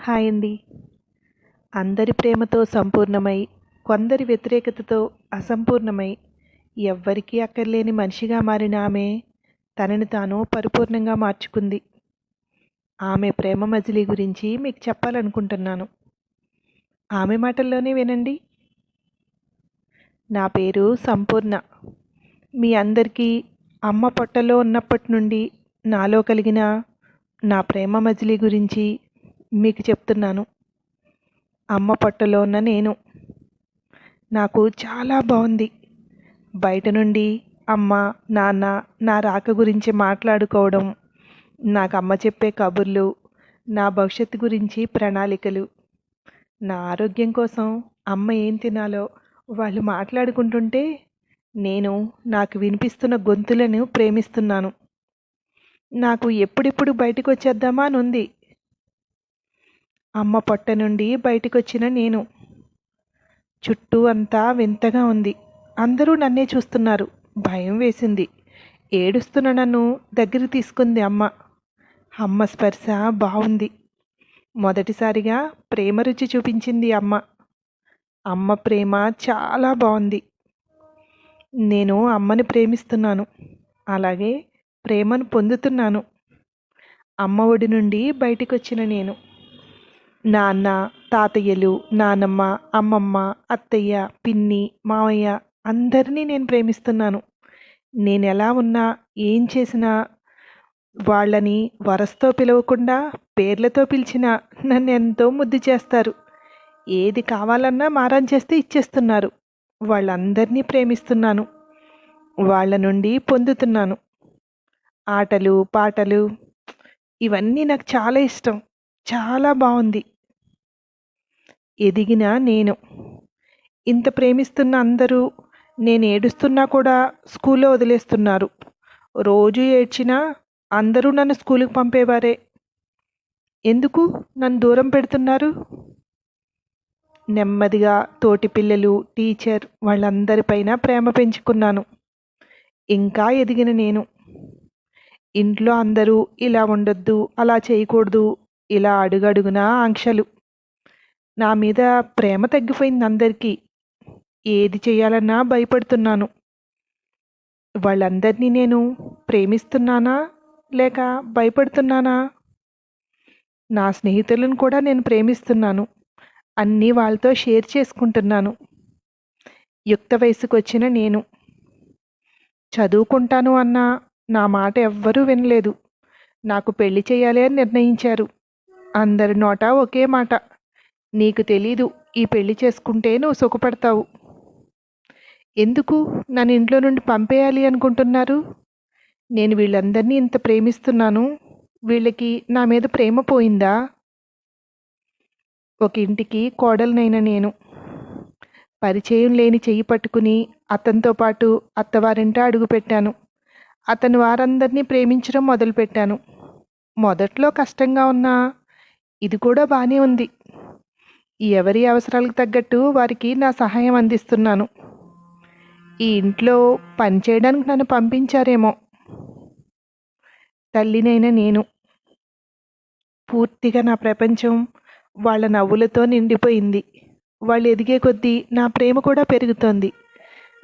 Hi అండి. అందరి ప్రేమతో సంపూర్ణమై కొందరి వ్యతిరేకతతో అసంపూర్ణమై ఎవ్వరికీ అక్కర్లేని మనిషిగా మారిన ఆమె తనని తాను పరిపూర్ణంగా మార్చుకుంది. ఆమె ప్రేమ మజిలీ గురించి మీకు చెప్పాలనుకుంటున్నాను. ఆమె మాటల్లోనే వినండి. నా పేరు సంపూర్ణ. మీ అందరికీ అమ్మ పొట్టలో ఉన్నప్పటి నుండి నాలో కలిగిన నా ప్రేమ మజిలీ గురించి మీకు చెప్తున్నాను. అమ్మ పట్టులో ఉన్న నేను. నాకు చాలా బాగుంది బయట నుండి అమ్మ నాన్న నా రాక గురించి మాట్లాడుకోవడం నాకు అమ్మ చెప్పే కబుర్లు నా భవిష్యత్తు గురించి ప్రణాళికలు నా ఆరోగ్యం కోసం అమ్మ ఏం తినాలో వాళ్ళు మాట్లాడుకుంటుంటే నేను నాకు వినిపిస్తున్న గొంతులను ప్రేమిస్తున్నాను. నాకు ఎప్పుడెప్పుడు బయటకు వచ్చేద్దామా అని ఉంది అమ్మ పొట్ట నుండి బయటికొచ్చిన నేను. చుట్టూ అంతా వింతగా ఉంది. అందరూ నన్నే చూస్తున్నారు. భయం వేసింది. ఏడుస్తున్న నన్ను దగ్గర తీసుకుంది అమ్మ. అమ్మ స్పర్శ బాగుంది మొదటిసారిగా ప్రేమ రుచి చూపించింది అమ్మ. అమ్మ ప్రేమ చాలా బాగుంది నేను అమ్మని ప్రేమిస్తున్నాను. అలాగే ప్రేమను పొందుతున్నాను. అమ్మ ఒడి నుండి బయటకొచ్చిన నేను. నాన్న తాతయ్యలు నానమ్మ అమ్మమ్మ అత్తయ్య పిన్ని మావయ్య అందరినీ నేను ప్రేమిస్తున్నాను. నేను ఎలా ఉన్నా ఏం చేసినా వాళ్ళని వరసతో పిలవకుండా పేర్లతో పిలిచినా నన్ను ఎంతో ముద్దు చేస్తారు. ఏది కావాలన్నా మారం చేస్తే ఇచ్చేస్తున్నారు. వాళ్ళందరినీ ప్రేమిస్తున్నాను. వాళ్ళ నుండి పొందుతున్నాను. ఆటలు పాటలు ఇవన్నీ నాకు చాలా ఇష్టం. చాలా బాగుంది ఎదిగిన నేను. ఇంత ప్రేమిస్తున్న అందరూ నేను ఏడుస్తున్నా కూడా స్కూల్లో వదిలేస్తున్నారు. రోజు ఏడ్చినా అందరూ నన్ను స్కూల్కి పంపేవారే. ఎందుకు నన్ను దూరం పెడుతున్నారు? నెమ్మదిగా తోటి పిల్లలు టీచర్ వాళ్ళందరిపైన ప్రేమ పెంచుకున్నాను. ఇంకా ఎదిగిన నేను. ఇంట్లో అందరూ ఇలా ఉండొద్దు అలా చేయకూడదు ఇలా అడుగడుగునా ఆంక్షలు. నా మీద ప్రేమ తగ్గిపోయింది అందరికీ. ఏది చేయాలన్నా భయపడుతున్నాను. వాళ్ళందరినీ నేను ప్రేమిస్తున్నానా? లేక భయపడుతున్నానా? నా స్నేహితులను కూడా నేను ప్రేమిస్తున్నాను. అన్నీ వాళ్ళతో షేర్ చేసుకుంటున్నాను. యుక్త వయసుకు వచ్చిన నేను. చదువుకుంటాను అన్న నా మాట ఎవ్వరూ వినలేదు. నాకు పెళ్ళి చేయాలి అని నిర్ణయించారు. అందరి నోట ఒకే మాట. నీకు తెలీదు ఈ పెళ్ళి చేసుకుంటే నువ్వు సుఖపడతావు. ఎందుకు? నన్ను ఇంట్లో నుండి పంపేయాలి అనుకుంటున్నారు? నేను వీళ్ళందరినీ ఇంత ప్రేమిస్తున్నాను. వీళ్ళకి నా మీద ప్రేమ పోయిందా? ఒక ఇంటికి కోడలనైన నేను. పరిచయం లేని చెయ్యి పట్టుకుని అతనితో పాటు అత్తవారింట అడుగుపెట్టాను అతను వారందరినీ ప్రేమించడం మొదలుపెట్టాను. మొదట్లో కష్టంగా ఉన్నా ఇది కూడా బాగానే ఉంది. ఎవరి అవసరాలకు తగ్గట్టు వారికి నా సహాయం అందిస్తున్నాను. ఈ ఇంట్లో పని చేయడానికి నన్ను పంపించారేమో. తల్లినైన నేను. పూర్తిగా నా ప్రపంచం వాళ్ళ నవ్వులతో నిండిపోయింది. వాళ్ళు ఎదిగే కొద్దీ నా ప్రేమ కూడా పెరుగుతోంది.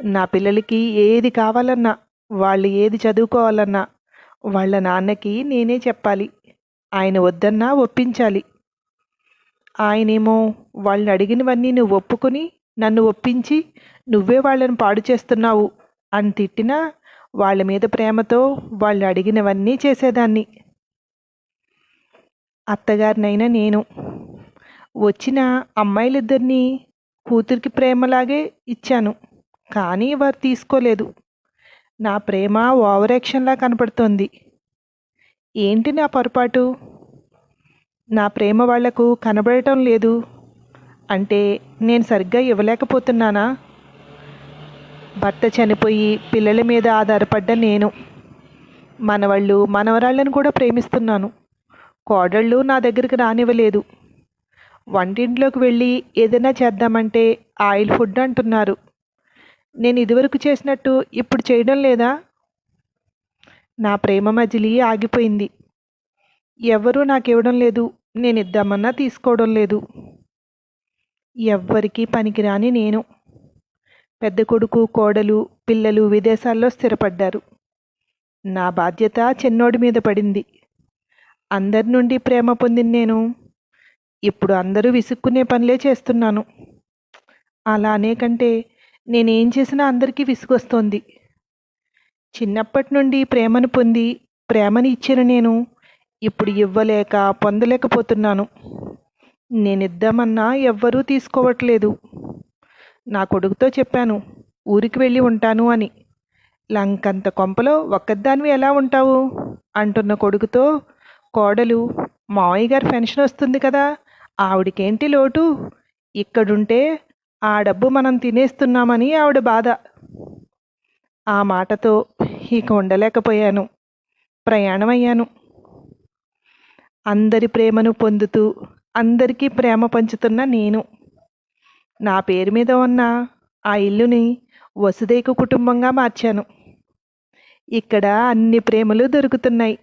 నా పిల్లలకి ఏది కావాలన్నా వాళ్ళు ఏది చదువుకోవాలన్నా వాళ్ళ నాన్నకి నేనే చెప్పాలి. ఆయన వద్దన్నా ఒప్పించాలి. ఆయనేమో వాళ్ళని అడిగినవన్నీ నువ్వు ఒప్పుకొని నన్ను ఒప్పించి నువ్వే వాళ్ళని పాడు చేస్తున్నావు అని తిట్టినా వాళ్ళ మీద ప్రేమతో వాళ్ళు అడిగినవన్నీ చేసేదాన్ని. అత్తగారినైనా నేను. వచ్చిన అమ్మాయిలిద్దరినీ కూతురికి ప్రేమలాగే ఇచ్చాను కానీ వారు తీసుకోలేదు. నా ప్రేమ ఓవరాక్షన్లా కనపడుతోంది. ఏంటి నా పొరపాటు? నా ప్రేమ వాళ్ళకు కనబడటం లేదు. అంటే నేను సరిగ్గా ఇవ్వలేకపోతున్నానా? భర్త చనిపోయి పిల్లల మీద ఆధారపడ్డ నేను. మనవాళ్ళు మనవరాళ్ళను కూడా ప్రేమిస్తున్నాను. కోడళ్ళు నా దగ్గరికి రానివ్వలేదు. వంటింట్లోకి వెళ్ళి ఏదైనా చేద్దామంటే ఆయిల్ ఫుడ్ అంటున్నారు. నేను ఇదివరకు చేసినట్టు ఇప్పుడు చేయడం లేదా? నా ప్రేమ మజిలి ఆగిపోయింది. ఎవరూ నాకు ఇవ్వడం లేదు. నేను ఇద్దామన్నా తీసుకోవడం లేదు. ఎవ్వరికీ పనికిరాని నేను. పెద్ద కొడుకు కోడలు పిల్లలు విదేశాల్లో స్థిరపడ్డారు. నా బాధ్యత చిన్నోడి మీద పడింది. అందరి నుండి ప్రేమ పొందిన నేను. ఇప్పుడు అందరూ విసుక్కునే పనులే చేస్తున్నాను. అలానే కంటే నేనేం చేసినా అందరికీ విసుగొస్తోంది. చిన్నప్పటి నుండి ప్రేమను పొంది ప్రేమని ఇచ్చిన నేను ఇప్పుడు ఇవ్వలేక పొందలేకపోతున్నాను. నేను ఇద్దామన్నా ఎవ్వరూ తీసుకోవట్లేదు. నా కొడుకుతో చెప్పాను ఊరికి వెళ్ళి ఉంటాను అని. లంకంత కొంపలో ఒక్కదానివి ఎలా ఉంటావు? అంటున్న కొడుకుతో కోడలు మావయ్య గారి పెన్షన్ వస్తుంది కదా ఆవిడకేంటి లోటు? ఇక్కడుంటే ఆ డబ్బు మనం తినేస్తున్నామని ఆవిడ బాధ. ఆ మాటతో ఇక ఉండలేకపోయాను. ప్రయాణమయ్యాను. అందరి ప్రేమను పొందుతూ అందరికీ ప్రేమ పంచుతున్న నేను. నా పేరు మీద ఉన్న ఆ ఇల్లుని వసుదైక కుటుంబంగా మార్చాను. ఇక్కడ అన్ని ప్రేమలు దొరుకుతున్నాయి.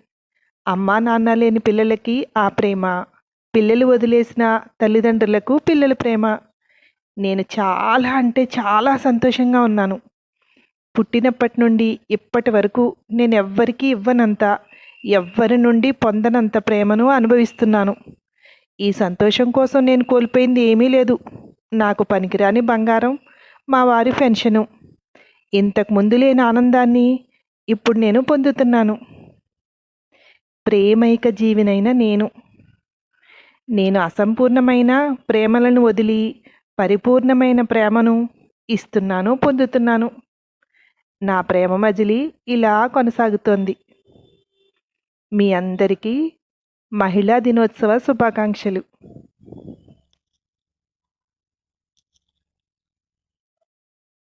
అమ్మా నాన్న లేని పిల్లలకి ఆ ప్రేమ పిల్లలు వదిలేసిన తల్లిదండ్రులకు పిల్లల ప్రేమ. నేను చాలా అంటే చాలా సంతోషంగా ఉన్నాను. పుట్టినప్పటి నుండి ఇప్పటి వరకు నేను ఎవ్వరికీ ఇవ్వనంత. ఎవ్వరి నుండి పొందనంత ప్రేమను అనుభవిస్తున్నాను. ఈ సంతోషం కోసం నేను కోల్పోయింది ఏమీ లేదు. నాకు పనికిరాని బంగారం మా వారి పెన్షను. ఇంతకు ముందు లేని ఆనందాన్ని ఇప్పుడు నేను పొందుతున్నాను. ప్రేమైక జీవినైన నేను. నేను అసంపూర్ణమైన ప్రేమలను వదిలి పరిపూర్ణమైన ప్రేమను ఇస్తున్నాను పొందుతున్నాను. నా ప్రేమ మజిలి ఇలా కొనసాగుతోంది. మీ అందరికీ మహిళా దినోత్సవ శుభాకాంక్షలు.